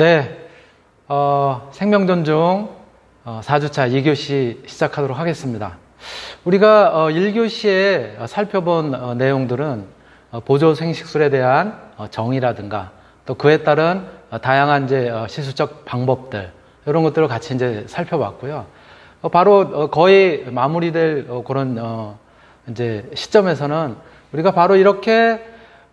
네, 어, 생명 존중 어, 4주차 2교시 시작하도록 하겠습니다. 우리가 어, 1교시에 살펴본 어, 내용들은 어, 보조 생식술에 대한 어, 정의라든가 또 그에 따른 어, 다양한 이제 어, 시술적 방법들 이런 것들을 같이 이제 살펴봤고요. 어, 바로 어, 거의 마무리될 어, 그런 어, 이제 시점에서는 우리가 바로 이렇게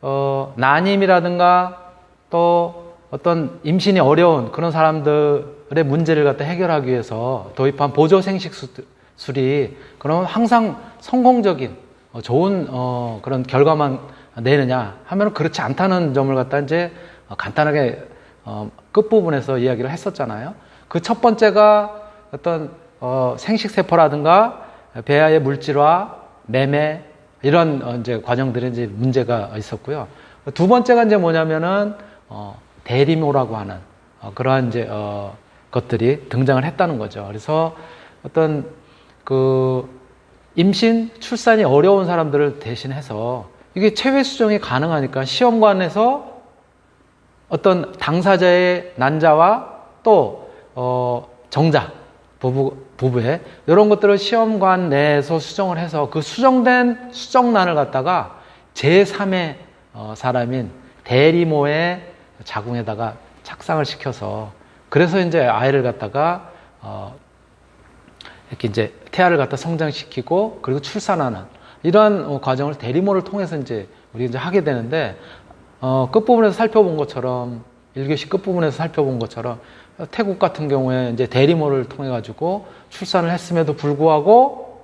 어, 난임이라든가 또 어떤 임신이 어려운 그런 사람들의 문제를 갖다 해결하기 위해서 도입한 보조 생식술이 그런 항상 성공적인 어, 좋은 어, 그런 결과만 내느냐 하면 그렇지 않다는 점을 갖다 이제 어, 간단하게 어, 끝부분에서 이야기를 했었잖아요. 그 첫 번째가 어떤 어, 생식세포라든가 배아의 물질화, 매매 이런 어, 이제 과정들이 이제 문제가 있었고요. 두 번째가 이제 뭐냐면은 어, 대리모라고 하는 어, 그러한 이제 어, 것들이 등장을 했다는 거죠. 그래서 어떤 그 임신 출산이 어려운 사람들을 대신해서 이게 체외 수정이 가능하니까 시험관에서 어떤 당사자의 난자와 또 어, 정자 부부 부부의 이런 것들을 시험관 내에서 수정을 해서 그 수정된 수정란을 갖다가 제3의 어, 사람인 대리모의 자궁에다가 착상을 시켜서 그래서 이제 아이를 갖다가 어, 이렇게 이제 태아를 갖다 성장시키고 그리고 출산하는 이러한 어, 과정을 대리모를 통해서 이제 우리 이제 하게 되는데 어, 끝부분에서 살펴본 것처럼 1교시 끝부분에서 살펴본 것처럼 태국 같은 경우에 이제 대리모를 통해 가지고 출산을 했음에도 불구하고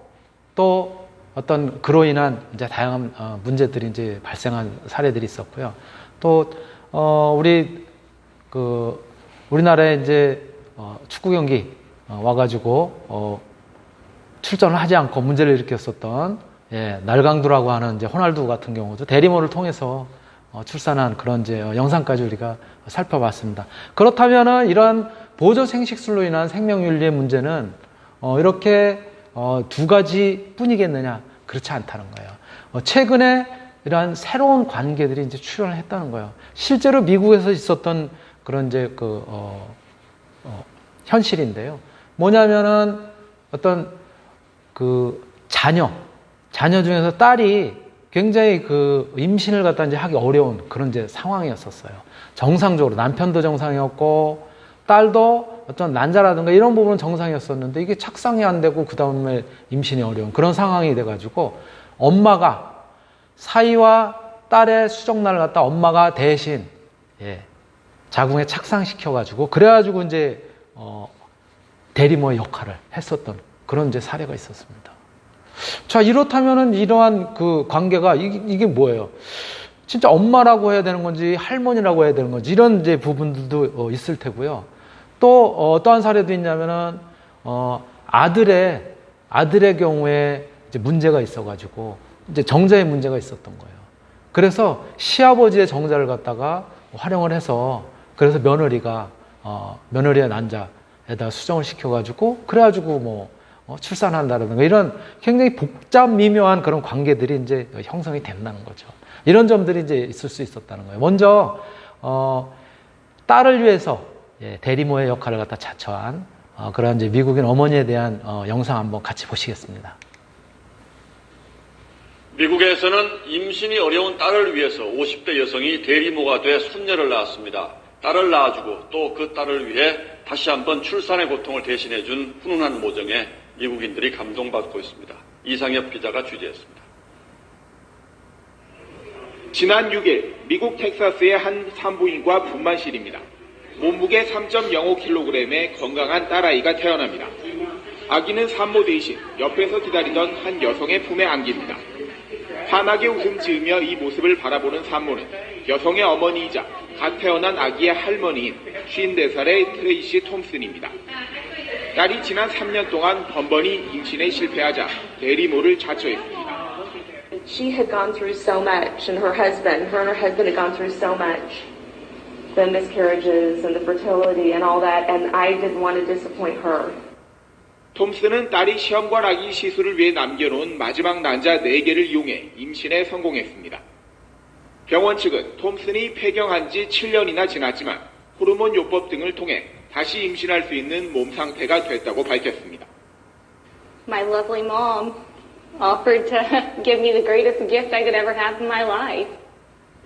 또 어떤 그로 인한 이제 다양한 어, 문제들이 이제 발생한 사례들이 있었고요. 또 어, 우리 그 우리나라에 이제 어, 축구 경기 어, 와가지고 어, 출전을 하지 않고 문제를 일으켰었던 예, 날강두라고 하는 이제 호날두 같은 경우도 대리모를 통해서 어, 출산한 그런 이제 어, 영상까지 우리가 살펴봤습니다. 그렇다면은 이런 보조 생식술로 인한 생명윤리의 문제는 어, 이렇게 어, 두 가지 뿐이겠느냐? 그렇지 않다는 거예요. 어, 최근에 이러한 새로운 관계들이 이제 출현을 했다는 거예요. 실제로 미국에서 있었던 그런 이제 그, 어, 어, 현실인데요. 뭐냐면은 어떤 그 자녀, 자녀 중에서 딸이 굉장히 그 임신을 갖다 이제 하기 어려운 그런 이제 상황이었었어요. 정상적으로 남편도 정상이었고 딸도 어떤 난자라든가 이런 부분은 정상이었었는데 이게 착상이 안 되고 그 다음에 임신이 어려운 그런 상황이 돼가지고 엄마가 사이와 딸의 수정란을 갖다 엄마가 대신 예, 자궁에 착상시켜가지고 그래가지고 이제 어, 대리모의 역할을 했었던 그런 이제 사례가 있었습니다. 자 이렇다면은 이러한 그 관계가 이게, 이게 뭐예요? 진짜 엄마라고 해야 되는 건지 할머니라고 해야 되는 건지 이런 이제 부분들도 어, 있을 테고요. 또 어, 어떠한 사례도 있냐면은 어, 아들의 아들의 경우에 문제가 있어가지고 이제 정자의 문제가 있었던 거예요. 그래서 시아버지의 정자를 갖다가 활용을 해서 그래서 며느리가 어, 며느리의 난자에다 수정을 시켜가지고 그래가지고 뭐 어, 출산한다라든가 이런 굉장히 복잡 미묘한 그런 관계들이 이제 형성이 된다는 거죠. 이런 점들이 이제 있을 수 있었다는 거예요. 먼저 어, 딸을 위해서 예, 대리모의 역할을 갖다 자처한 어, 그런 이제 미국인 어머니에 대한 어, 영상 한번 같이 보시겠습니다. 미국에서는 임신이 어려운 딸을 위해서 50대 여성이 대리모가 돼 손녀를 낳았습니다. 딸을 낳아주고 또 그 딸을 위해 다시 한번 출산의 고통을 대신해준 훈훈한 모정에 미국인들이 감동받고 있습니다. 이상엽 기자가 취재했습니다. 지난 6일 미국 텍사스의 한 산부인과 분만실입니다. 몸무게 3.05kg의 건강한 딸아이가 태어납니다. 아기는 산모 대신 옆에서 기다리던 한 여성의 품에 안깁니다. 환하게 웃음 지으며 이 모습을 바라보는 산모는 여성의 어머니이자 갓 태어난 아기의 할머니인 54살의 트레이시 톰슨입니다. 딸이 지난 3년 동안 번번이 임신에 실패하자 대리모를 자처했습니다. she had gone through so much, and her husband, her and her husband had gone through so much. The miscarriages and the fertility and all that, and I didn't want to disappoint her. 톰슨은 딸이 시험관 아기 시술을 위해 남겨놓은 마지막 난자 4개를 이용해 임신에 성공했습니다. 병원 측은 톰슨이 폐경한 지 7년이나 지났지만 호르몬 요법 등을 통해 다시 임신할 수 있는 몸 상태가 됐다고 밝혔습니다. My lovely mom offered to give me the greatest gift I could ever have in my life.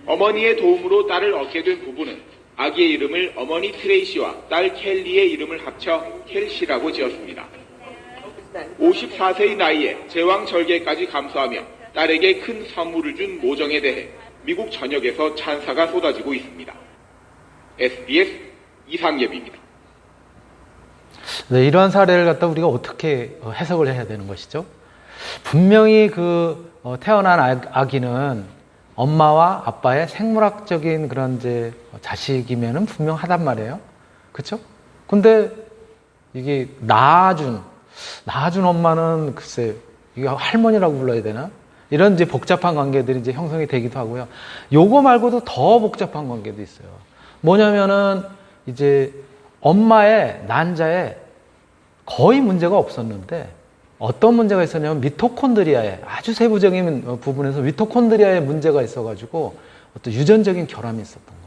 어머니의 도움으로 딸을 얻게 된 부부는 아기의 이름을 어머니 트레이시와 딸 켈리의 이름을 합쳐 켈시라고 지었습니다. 54세의 나이에 제왕 절개까지 감수하며 딸에게 큰 선물을 준 모정에 대해 미국 전역에서 찬사가 쏟아지고 있습니다. SBS 이상예비입니다. 네, 이러한 사례를 갖다 우리가 어떻게 어, 해석을 해야 되는 것이죠? 분명히 그 어, 태어난 아- 아기는 엄마와 아빠의 생물학적인 그런 이제 자식이면은 분명하단 말이에요. 그렇죠? 근데 이게 낳아준 낳아준 엄마는 글쎄 이게 할머니라고 불러야 되나? 이런 이제 복잡한 관계들이 이제 형성이 되기도 하고요. 요거 말고도 더 복잡한 관계도 있어요. 뭐냐면은 이제 엄마의 난자에 거의 문제가 없었는데 어떤 문제가 있었냐면 미토콘드리아에 아주 세부적인 어, 부분에서 미토콘드리아에 문제가 있어가지고 어떤 유전적인 결함이 있었던 거예요.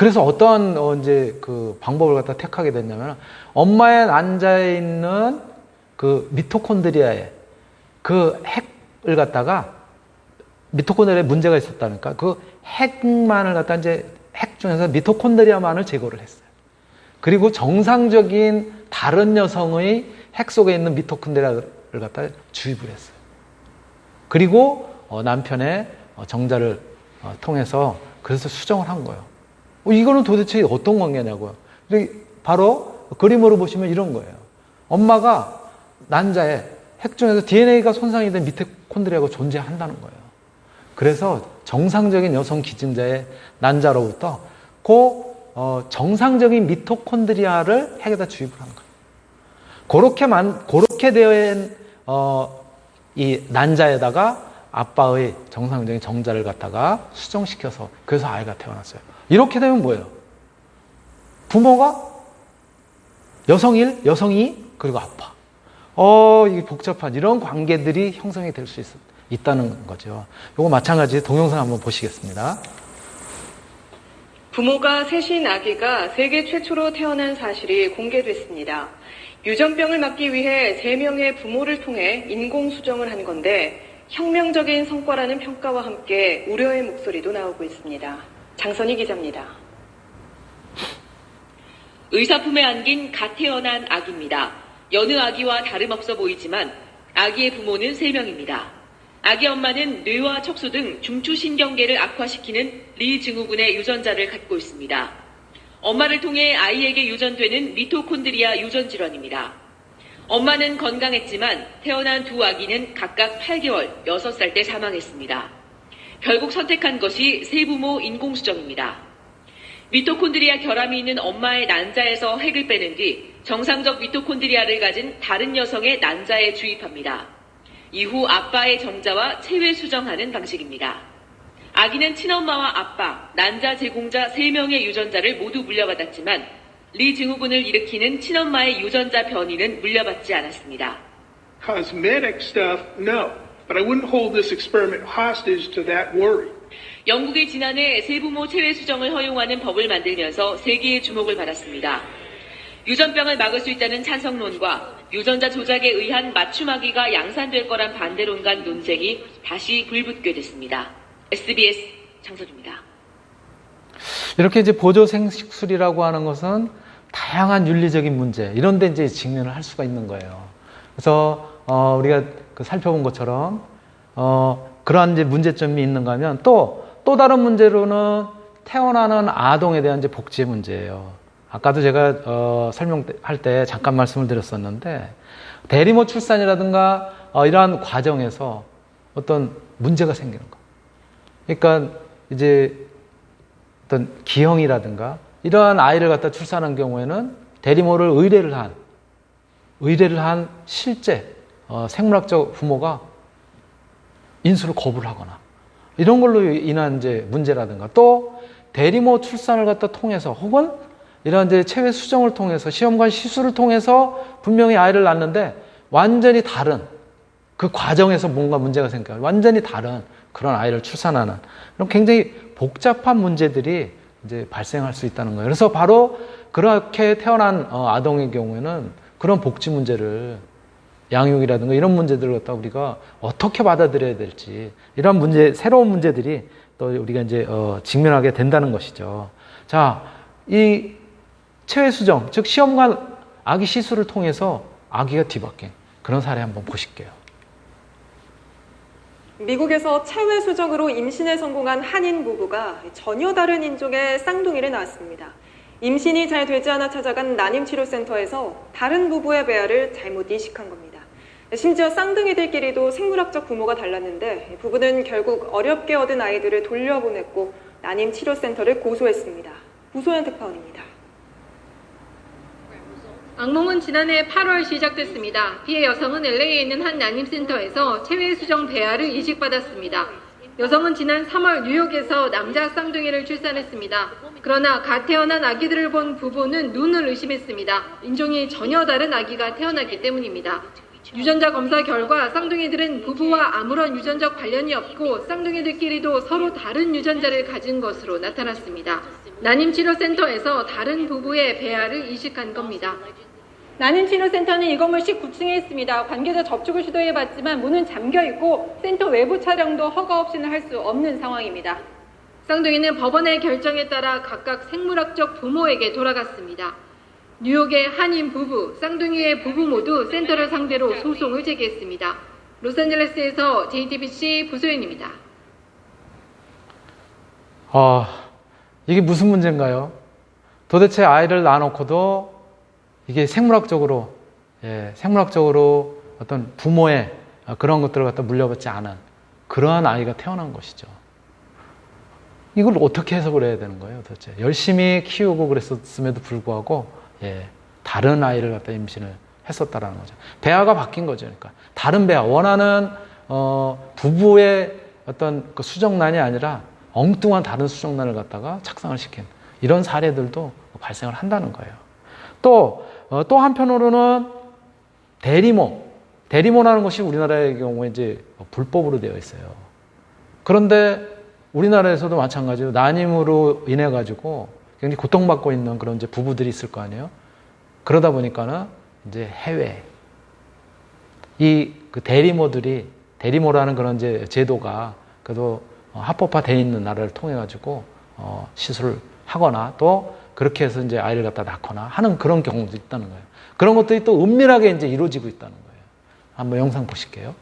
그래서 어떠한 어, 이제 그 방법을 갖다 택하게 됐냐면 엄마의 난자에 있는 그 미토콘드리아에 그 핵을 갖다가 미토콘드리아에 문제가 있었다니까 그 핵만을 갖다 이제 핵 중에서 미토콘드리아만을 제거를 했어요. 그리고 정상적인 다른 여성의 핵 속에 있는 미토콘드리아를 갖다 주입을 했어요. 그리고 어, 남편의 어, 정자를 어, 통해서 그래서 수정을 한 거예요. 어, 이거는 도대체 어떤 관계냐고요. 바로 그림으로 보시면 이런 거예요. 엄마가 난자에 핵 중에서 DNA가 손상이 된 미토콘드리아가 존재한다는 거예요. 그래서 정상적인 여성 기증자의 난자로부터 그 어, 정상적인 미토콘드리아를 핵에다 주입을 한 거예요. 그렇게만 그렇게 된 어, 이 난자에다가 아빠의 정상적인 정자를 갖다가 수정시켜서 그래서 아이가 태어났어요. 이렇게 되면 뭐예요? 부모가 여성일, 여성이 그리고 아빠. 어, 이게 복잡한 이런 관계들이 형성이 될 수 있다는 거죠. 이거 마찬가지 동영상 한번 보시겠습니다. 부모가 셋인 아기가 세계 최초로 태어난 사실이 공개됐습니다. 유전병을 막기 위해 세명의 부모를 통해 인공 수정을 한 건데 혁명적인 성과라는 평가와 함께 우려의 목소리도 나오고 있습니다. 장선희 기자입니다. 의사 품에 안긴 갓 태어난 아기입니다. 여느 아기와 다름없어 보이지만 아기의 부모는 3명입니다. 아기 엄마는 뇌와 척수 등 중추신경계를 악화시키는 리 증후군의 유전자를 갖고 있습니다. 엄마를 통해 아이에게 유전되는 미토콘드리아 유전 질환입니다. 엄마는 건강했지만 태어난 두 아기는 각각 8개월, 6살 때 사망했습니다. 결국 선택한 것이 세부모 인공수정입니다. 미토콘드리아 결함이 있는 엄마의 난자에서 핵을 빼는 뒤 정상적 미토콘드리아를 가진 다른 여성의 난자에 주입합니다. 이후 아빠의 정자와 체외 수정하는 방식입니다. 아기는 친엄마와 아빠, 난자 제공자 3명의 유전자를 모두 물려받았지만 리 증후군을 일으키는 친엄마의 유전자 변이는 물려받지 않았습니다. cosmetic stuff, no. But I wouldn't hold this experiment hostage to that worry. 영국이 지난해 세부모 체외 수정을 허용하는 법을 만들면서 세계의 주목을 받았습니다. 유전병을 막을 수 있다는 찬성론과 유전자 조작에 의한 맞춤아기가 양산될 거란 반대론 간 논쟁이 다시 불붙게 됐습니다. SBS 장선입니다. 이렇게 이제 보조 생식술이라고 하는 것은 다양한 윤리적인 문제 이런 데 이제 직면을 할 수가 있는 거예요. 그래서 어, 우리가 그 살펴본 것처럼 어, 그러한 이제 문제점이 있는가 하면 또 또 다른 문제로는 태어나는 아동에 대한 이제 복지의 문제예요. 아까도 제가 어, 설명할 때 잠깐 말씀을 드렸었는데 대리모 출산이라든가 어, 이러한 과정에서 어떤 문제가 생기는 거. 그러니까 이제 어떤 기형이라든가 이러한 아이를 갖다 출산한 경우에는 대리모를 의뢰를 한 의뢰를 한 실제 어, 생물학적 부모가 인수를 거부를 하거나 이런 걸로 인한 이제 문제라든가 또 대리모 출산을 갖다 통해서 혹은 이런 이제 체외 수정을 통해서 시험관 시술을 통해서 분명히 아이를 낳는데 완전히 다른 그 과정에서 뭔가 문제가 생겨요. 완전히 다른 그런 아이를 출산하는 이런 굉장히 복잡한 문제들이 이제 발생할 수 있다는 거예요. 그래서 바로 그렇게 태어난 어, 아동의 경우에는 그런 복지 문제를 양육이라든가 이런 문제들을 갖다 우리가 어떻게 받아들여야 될지 이런 문제 새로운 문제들이 또 우리가 이제 어, 직면하게 된다는 것이죠. 자, 이 체외 수정 즉 시험관 아기 시술을 통해서 아기가 뒤바뀐 그런 사례 한번 보실게요. 미국에서 체외 수정으로 임신에 성공한 한인 부부가 전혀 다른 인종의 쌍둥이를 낳았습니다. 임신이 잘 되지 않아 찾아간 난임치료센터에서 다른 부부의 배아를 잘못 이식한 겁니다. 심지어 쌍둥이들끼리도 생물학적 부모가 달랐는데 부부는 결국 어렵게 얻은 아이들을 돌려보냈고 난임치료센터를 고소했습니다. 구소연 특파원입니다. 악몽은 지난해 8월 시작됐습니다. 피해 여성은 LA에 있는 한 난임센터에서 체외 수정 배아를 이식받았습니다. 여성은 지난 3월 뉴욕에서 남자 쌍둥이를 출산했습니다. 그러나 갓 태어난 아기들을 본 부부는 눈을 의심했습니다. 인종이 전혀 다른 아기가 태어났기 때문입니다. 유전자 검사 결과 쌍둥이들은 부부와 아무런 유전적 관련이 없고 쌍둥이들끼리도 서로 다른 유전자를 가진 것으로 나타났습니다. 난임치료센터에서 다른 부부의 배아를 이식한 겁니다. 난임치료센터는 이 건물 19층에 있습니다. 관계자 접촉을 시도해봤지만 문은 잠겨 있고 센터 외부 촬영도 허가 없이는 할 수 없는 상황입니다. 쌍둥이는 법원의 결정에 따라 각각 생물학적 부모에게 돌아갔습니다. 뉴욕의 한인 부부, 쌍둥이의 부부 모두 센터를 상대로 소송을 제기했습니다. 로스앤젤레스에서 JTBC 부소연입니다. 아, 이게 무슨 문제인가요? 도대체 아이를 낳아놓고도 이게 생물학적으로, 예, 생물학적으로 어떤 부모의 그런 것들을 갖다 물려받지 않은 그러한 아이가 태어난 것이죠. 이걸 어떻게 해석을 해야 되는 거예요, 도대체? 열심히 키우고 그랬었음에도 불구하고, 예, 다른 아이를 갖다 임신을 했었다라는 거죠. 배아가 바뀐 거죠. 그러니까. 다른 배아, 원하는, 어, 부부의 어떤 그 수정란이 아니라 엉뚱한 다른 수정란을 갖다가 착상을 시킨 이런 사례들도 발생을 한다는 거예요. 또, 어, 또 한편으로는 대리모. 대리모라는 것이 우리나라의 경우에 이제 불법으로 되어 있어요. 그런데 우리나라에서도 마찬가지로 난임으로 인해 가지고 굉장히 고통받고 있는 그런 이제 부부들이 있을 거 아니에요. 그러다 보니까는 이제 해외 이 그 대리모들이 대리모라는 그런 이제 제도가 그래도 합법화되어 있는 나라를 통해 가지고 어, 시술을 하거나 또 그렇게 해서 이제 아이를 갖다 낳거나 하는 그런 경우도 있다는 거예요. 그런 것들이 또 은밀하게 이제 이루어지고 있다는 거예요. 한번 영상 보실게요.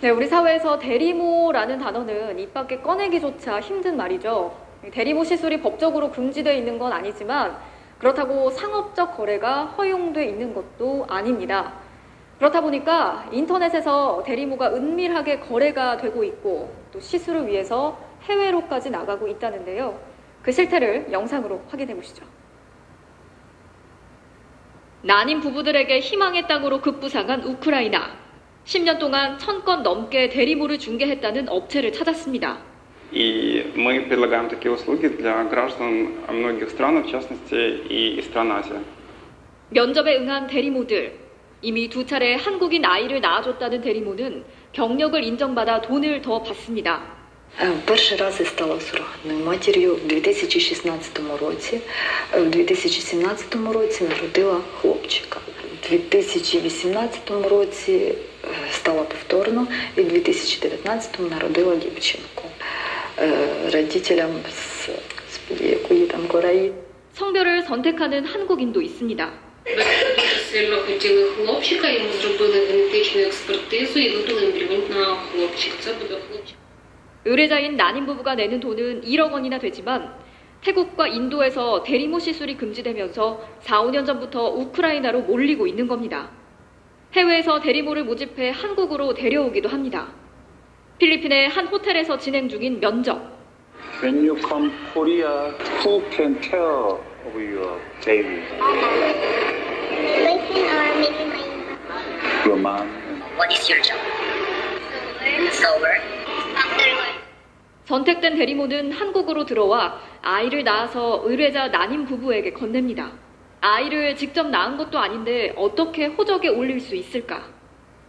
네, 우리 사회에서 대리모라는 단어는 입 밖에 꺼내기조차 힘든 말이죠. 대리모 시술이 법적으로 금지되어 있는 건 아니지만 그렇다고 상업적 거래가 허용돼 있는 것도 아닙니다. 그렇다 보니까 인터넷에서 대리모가 은밀하게 거래가 되고 있고 또 시술을 위해서 해외로까지 나가고 있다는데요. 그 실태를 영상으로 확인해 보시죠. 난임 부부들에게 희망의 땅으로 급부상한 우크라이나. 10년 동안 1000건 넘게 대리모를 중개했다는 업체를 찾았습니다. И мы предлагаем такие услуги для граждан многих стран, в частности и стран Азии. 면접에 응한 대리모들. 이미 두 차례 한국인 아이를 낳아줬다는 대리모는 경력을 인정받아 돈을 더 받습니다. Перший раз я стала сурогатною матір'ю в 2016 році. В 2017 році народила хлопчика. У 2018 році стала повторно і в 2019 народила дівчинку. Родителям з, з якої там Кореї. 성별을 선택하는 한국인도 있습니다. Дуже сильно хотіли хлопчика, йому зробили генетичну експертизу і вибрали ембріон на хлопчик. Це буде хлопчик. 의뢰자인 난임 부부가 내는 돈은 1억 원이나 되지만 태국과 인도에서 대리모 시술이 금지되면서 4, 5년 전부터 우크라이나로 몰리고 있는 겁니다. 해외에서 대리모를 모집해 한국으로 데려오기도 합니다. 필리핀의 한 호텔에서 진행 중인 면접. When you come Korea, who can care of your baby? Your mom. What is your job? Sober. 선택된 대리모는 한국으로 들어와 아이를 낳아서 의뢰자 난임 부부에게 건넵니다. 아이를 직접 낳은 것도 아닌데 어떻게 호적에 올릴 수 있을까?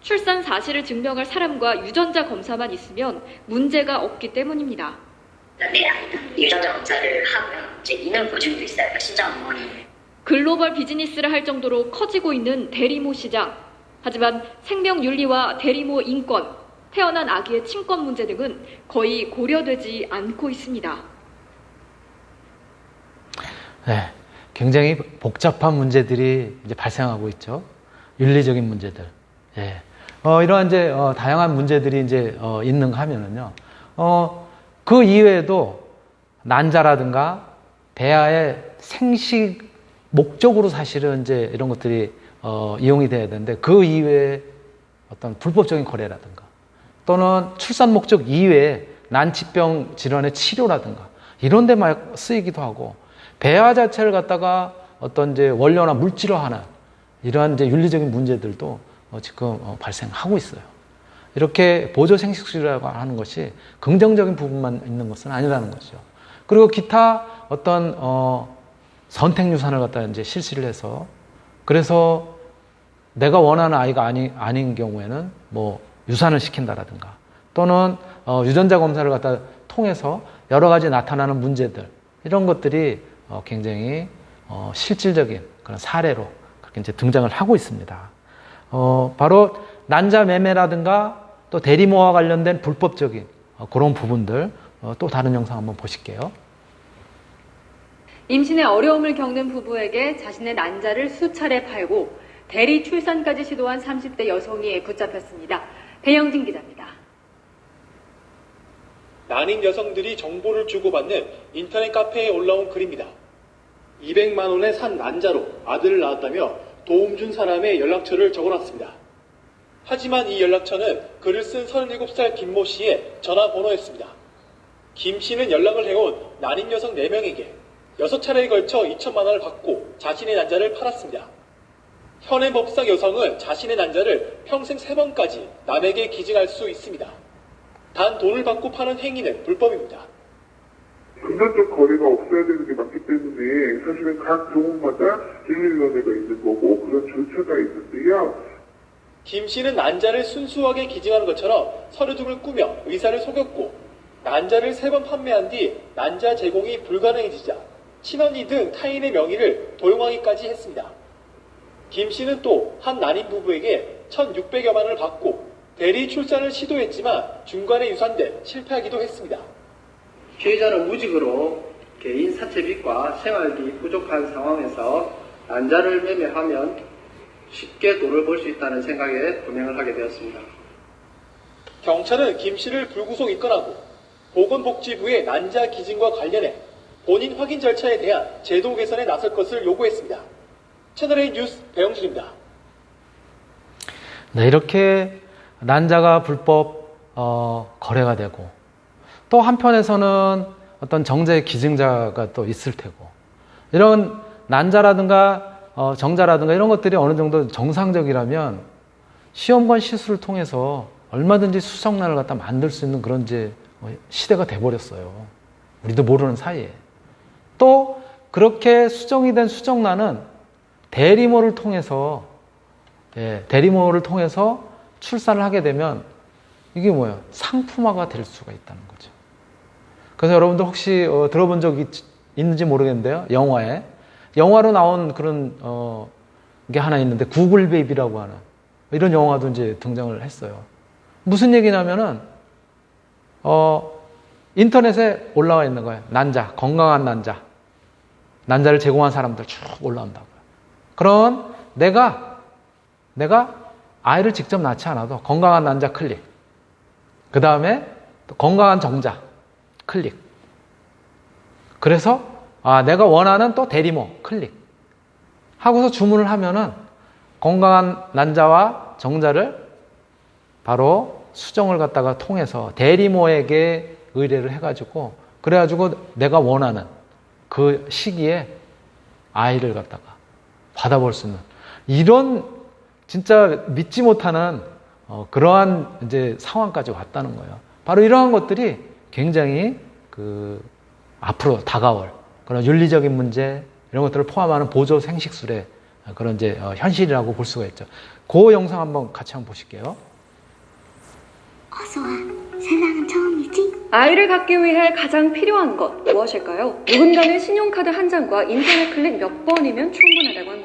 출산 사실을 증명할 사람과 유전자 검사만 있으면 문제가 없기 때문입니다. 유전자 검사를 하고요. 이제 인을 보증도 있어요. 그러니까 신장 어머니. 글로벌 비즈니스를 할 정도로 커지고 있는 대리모 시장. 하지만 생명 윤리와 대리모 인권, 태어난 아기의 친권 문제 등은 거의 고려되지 않고 있습니다. 네, 굉장히 복잡한 문제들이 이제 발생하고 있죠. 윤리적인 문제들. 예. 어, 이러한 이제 어, 다양한 문제들이 이제 어, 있는가 하면은요. 어, 그 이외에도 난자라든가 배아의 생식 목적으로 사실은 이제 이런 것들이 어, 이용이 돼야 되는데 그 이외에 어떤 불법적인 거래라든가 또는 출산 목적 이외에 난치병 질환의 치료라든가 이런 데 막 쓰이기도 하고 배아 자체를 갖다가 어떤 이제 원료나 물질화하는 이러한 이제 윤리적인 문제들도 어, 지금 어, 발생하고 있어요. 이렇게 보조 생식술이라고 하는 것이 긍정적인 부분만 있는 것은 아니라는 거죠. 그리고 기타 어떤 어, 선택 유산을 갖다 이제 실시를 해서 그래서 내가 원하는 아이가 아니, 아닌 경우에는 뭐 유산을 시킨다라든가 또는 어, 유전자 검사를 갖다 통해서 여러 가지 나타나는 문제들 이런 것들이 어, 굉장히 어, 실질적인 그런 사례로 그렇게 이제 등장을 하고 있습니다. 어, 바로 난자 매매라든가 또 대리모와 관련된 불법적인 어, 그런 부분들 어, 또 다른 영상 한번 보실게요. 임신에 어려움을 겪는 부부에게 자신의 난자를 수차례 팔고 대리 출산까지 시도한 30대 여성이 붙잡혔습니다. 배영진 기자입니다. 난임 여성들이 정보를 주고받는 인터넷 카페에 올라온 글입니다. 200만 원에 산 난자로 아들을 낳았다며 도움 준 사람의 연락처를 적어놨습니다. 하지만 이 연락처는 글을 쓴 37살 김모 씨의 전화번호였습니다. 김 씨는 연락을 해온 난임 여성 4명에게 6차례에 걸쳐 2천만 원을 받고 자신의 난자를 팔았습니다. 현행 법상 여성은 자신의 난자를 평생 3번까지 남에게 기증할 수 있습니다. 단 돈을 받고 파는 행위는 불법입니다. 금전적 거래가 없어야 되는 게 맞기 때문에 사실은 각 종목마다 진료위원회가 있는 거고 그런 절차가 있는데요. 김 씨는 난자를 순수하게 기증하는 것처럼 서류 등을 꾸며 의사를 속였고 난자를 세 번 판매한 뒤 난자 제공이 불가능해지자 친언니 등 타인의 명의를 도용하기까지 했습니다. 김 씨는 또 한 난임 부부에게 1,600여만 원을 받고 대리 출산을 시도했지만 중간에 유산돼 실패하기도 했습니다. 피해자는 무직으로 개인 사채빚과 생활비 부족한 상황에서 난자를 매매하면 쉽게 돈을 벌 수 있다는 생각에 도명을 하게 되었습니다. 경찰은 김 씨를 불구속 입건하고 보건복지부의 난자 기증과 관련해 본인 확인 절차에 대한 제도 개선에 나설 것을 요구했습니다. 채널A 뉴스 배영준입니다. 네, 이렇게 난자가 불법 어, 거래가 되고 또 한편에서는 어떤 정제 기증자가 또 있을 테고 이런 난자라든가 어, 정자라든가 이런 것들이 어느 정도 정상적이라면 시험관 시술을 통해서 얼마든지 수정란을 갖다 만들 수 있는 그런 이제 어, 시대가 돼버렸어요. 우리도 모르는 사이에. 또 그렇게 수정이 된 수정란은 대리모를 통해서 예, 대리모를 통해서 출산을 하게 되면 이게 뭐예요? 상품화가 될 수가 있다는 거죠. 그래서 여러분들 혹시 어, 들어본 적 있, 있는지 모르겠는데요. 영화에 영화로 나온 그런 어, 게 하나 있는데 구글 베이비라고 하는 이런 영화도 이제 등장을 했어요. 무슨 얘기냐면은 어, 인터넷에 올라와 있는 거예요. 난자, 건강한 난자. 난자를 제공한 사람들 쭉 올라온다고요. 그런 내가 내가 아이를 직접 낳지 않아도 건강한 난자 클릭. 그 다음에 건강한 정자 클릭. 그래서 아, 내가 원하는 또 대리모 클릭. 하고서 주문을 하면은 건강한 난자와 정자를 바로 수정을 갖다가 통해서 대리모에게 의뢰를 해가지고 그래가지고 내가 원하는 그 시기에 아이를 갖다가 받아볼 수 있는 이런 진짜 믿지 못하는 어, 그러한 이제 상황까지 왔다는 거예요. 바로 이러한 것들이 굉장히 그 앞으로 다가올 그런 윤리적인 문제 이런 것들을 포함하는 보조 생식술의 그런 이제 어, 현실이라고 볼 수가 있죠. 그 영상 한번 같이 한번 보실게요. 어서 와. 세상은 처음이지? 아이를 갖기 위해 가장 필요한 것 무엇일까요? 누군가는 신용카드 한 장과 인터넷 클릭 몇 번이면 충분하다고 합니다.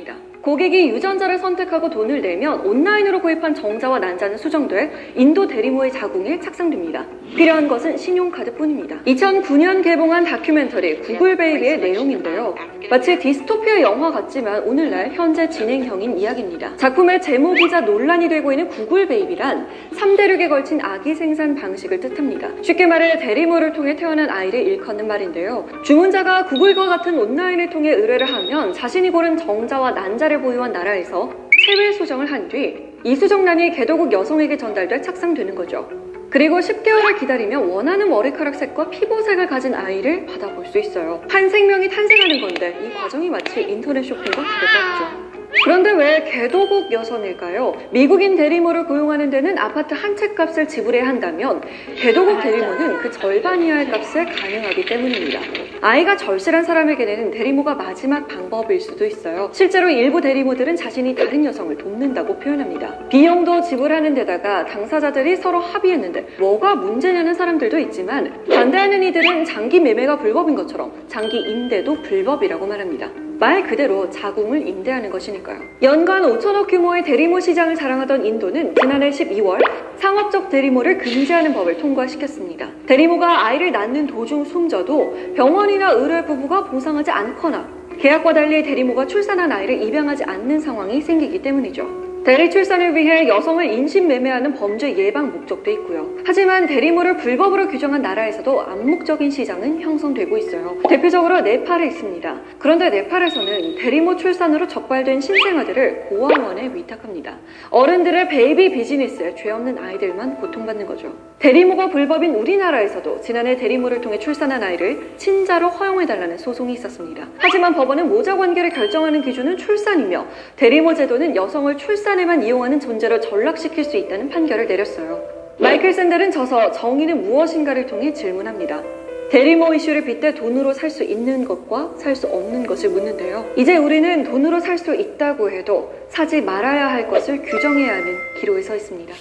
고객이 유전자를 선택하고 돈을 내면 온라인으로 구입한 정자와 난자는 수정돼 인도 대리모의 자궁에 착상됩니다. 필요한 것은 신용카드뿐입니다. 2009년 개봉한 다큐멘터리 구글 베이비의 내용인데요. 마치 디스토피아 영화 같지만 오늘날 현재 진행형인 이야기입니다. 작품의 제목이자 논란이 되고 있는 구글 베이비란 3대륙에 걸친 아기 생산 방식을 뜻합니다. 쉽게 말해 대리모를 통해 태어난 아이를 일컫는 말인데요. 주문자가 구글과 같은 온라인을 통해 의뢰를 하면 자신이 고른 정자와 난자를 보유한 나라에서 체외 수정을 한 뒤 이 수정란이 개도국 여성에게 전달돼 착상되는 거죠. 그리고 10개월을 기다리면 원하는 머리카락 색과 피부색을 가진 아이를 받아볼 수 있어요. 한 생명이 탄생하는 건데 이 과정이 마치 인터넷 쇼핑과 가깝죠. 그런데 왜 개도국 여성일까요? 미국인 대리모를 고용하는 데는 아파트 한 채 값을 지불해야 한다면 개도국 대리모는 그 절반 이하의 값을 가능하기 때문입니다. 아이가 절실한 사람에게는 대리모가 마지막 방법일 수도 있어요. 실제로 일부 대리모들은 자신이 다른 여성을 돕는다고 표현합니다. 비용도 지불하는 데다가 당사자들이 서로 합의했는데 뭐가 문제냐는 사람들도 있지만 반대하는 이들은 장기 매매가 불법인 것처럼 장기 임대도 불법이라고 말합니다. 말 그대로 자궁을 임대하는 것이니까요. 연간 5천억 규모의 대리모 시장을 자랑하던 인도는 지난해 12월 상업적 대리모를 금지하는 법을 통과시켰습니다. 대리모가 아이를 낳는 도중 숨져도 병원이나 의료 부부가 보상하지 않거나 계약과 달리 대리모가 출산한 아이를 입양하지 않는 상황이 생기기 때문이죠. 대리 출산을 위해 여성을 인신 매매하는 범죄 예방 목적도 있고요. 하지만 대리모를 불법으로 규정한 나라에서도 암묵적인 시장은 형성되고 있어요. 대표적으로 네팔에 있습니다. 그런데 네팔에서는 대리모 출산으로 적발된 신생아들을 고아원에 위탁합니다. 어른들의 베이비 비즈니스에 죄 없는 아이들만 고통받는 거죠. 대리모가 불법인 우리나라에서도 지난해 대리모를 통해 출산한 아이를 친자로 허용해달라는 소송이 있었습니다. 하지만 법원은 모자 관계를 결정하는 기준은 출산이며 대리모 제도는 여성을 출산 에만 이용하는 존재로 전락시킬 수 있다는 판결을 내렸어요. 마이클 샌델은 저서 정의는 무엇인가를 통해 질문합니다. 대리모 이슈를 빗대 돈으로 살 수 있는 것과 살 수 없는 것을 묻는데요. 이제 우리는 돈으로 살 수 있다고 해도 사지 말아야 할 것을 규정해야 하는 기로에 서 있습니다.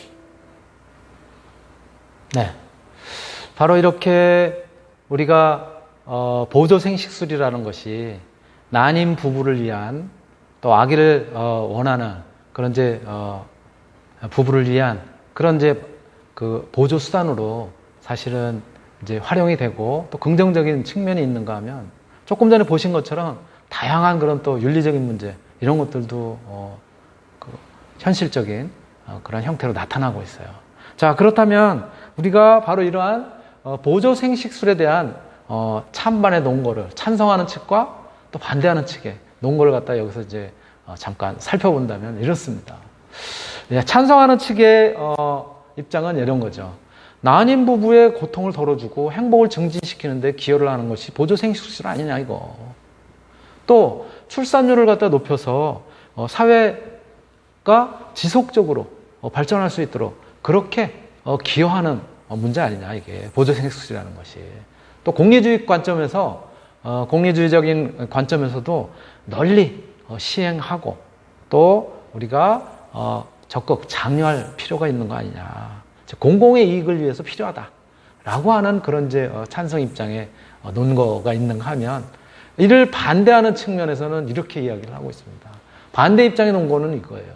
네. 바로 이렇게 우리가 어, 보조 생식술이라는 것이 난임 부부를 위한 또 아기를 어, 원하는 그런 이제 어, 부부를 위한 그런 이제 그 보조 수단으로 사실은 이제 활용이 되고 또 긍정적인 측면이 있는가 하면 조금 전에 보신 것처럼 다양한 그런 또 윤리적인 문제 이런 것들도 어, 그 현실적인 어, 그런 형태로 나타나고 있어요. 자 그렇다면 우리가 바로 이러한 어, 보조 생식술에 대한 어, 찬반의 논거를 찬성하는 측과 또 반대하는 측의 논거를 갖다 여기서 이제 어, 잠깐 살펴본다면 이렇습니다. 예, 찬성하는 측의 어, 입장은 이런 거죠. 난임 부부의 고통을 덜어주고 행복을 증진시키는데 기여를 하는 것이 보조 생식술 아니냐 이거. 또 출산율을 갖다 높여서 어, 사회가 지속적으로 어, 발전할 수 있도록 그렇게 어, 기여하는 어, 문제 아니냐 이게 보조 생식술이라는 것이. 또 공리주의 관점에서 어, 공리주의적인 관점에서도 널리 어, 시행하고 또 우리가 어, 적극 장려할 필요가 있는 거 아니냐. 즉, 공공의 이익을 위해서 필요하다 라고 하는 그런 이제 어, 찬성 입장에 어, 논거가 있는가 하면 이를 반대하는 측면에서는 이렇게 이야기를 하고 있습니다. 반대 입장의 논거는 이거예요.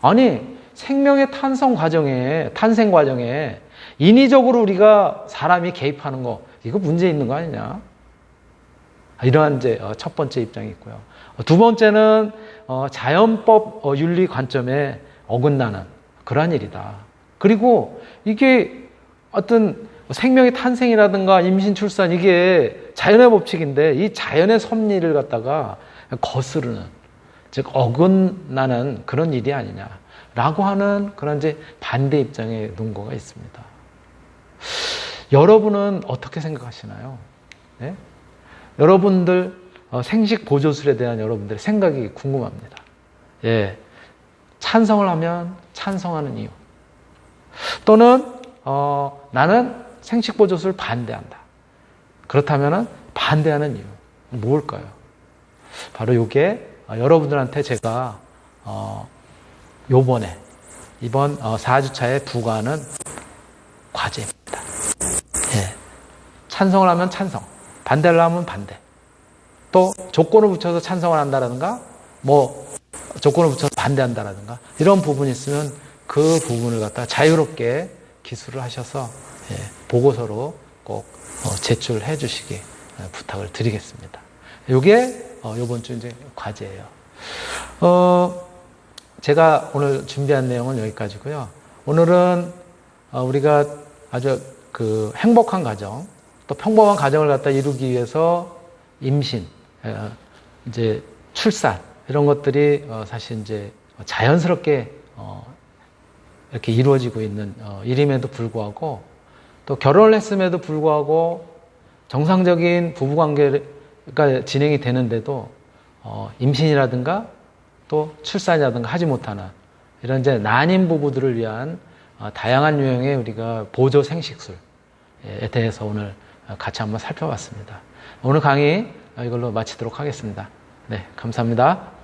아니 생명의 탄성 과정에 탄생 과정에 인위적으로 우리가 사람이 개입하는 거 이거 문제 있는 거 아니냐? 이러한 이제 어, 첫 번째 입장이 있고요. 어, 두 번째는 어, 자연법 윤리 관점에 어긋나는 그러한 일이다. 그리고 이게 어떤 생명의 탄생이라든가 임신 출산 이게 자연의 법칙인데 이 자연의 섭리를 갖다가 거스르는 즉 어긋나는 그런 일이 아니냐라고 하는 그런 이제 반대 입장의 논거가 있습니다. 여러분은 어떻게 생각하시나요? 네? 여러분들 어, 생식 보조술에 대한 여러분들의 생각이 궁금합니다. 예, 찬성을 하면 찬성하는 이유. 또는 어, 나는 생식 보조술 반대한다. 그렇다면 반대하는 이유 뭘까요? 바로 이게 어, 여러분들한테 제가 어, 요번에 이번 어, 4주차에 부과하는 과제입니다. 예. 찬성을 하면 찬성, 반대를 하면 반대. 또 조건을 붙여서 찬성을 한다라든가 뭐 조건을 붙여서 반대한다라든가 이런 부분이 있으면 그 부분을 갖다 자유롭게 기술을 하셔서 예, 보고서로 꼭 어, 제출해 주시기 어, 부탁을 드리겠습니다. 이게 어, 이번 주 이제 과제예요. 어, 제가 오늘 준비한 내용은 여기까지고요. 오늘은 어, 우리가 아주 그 행복한 가정, 또 평범한 가정을 갖다 이루기 위해서 임신, 어, 이제 출산 이런 것들이 어, 사실 이제 자연스럽게 어, 이렇게 이루어지고 있는 어, 일임에도 불구하고 또 결혼을 했음에도 불구하고 정상적인 부부 관계가 진행이 되는데도 어, 임신이라든가 또 출산이라든가 하지 못하는 이런 이제 난임 부부들을 위한 어, 다양한 유형의 우리가 보조 생식술에 대해서 오늘 같이 한번 살펴봤습니다. 오늘 강의 이걸로 마치도록 하겠습니다. 네, 감사합니다.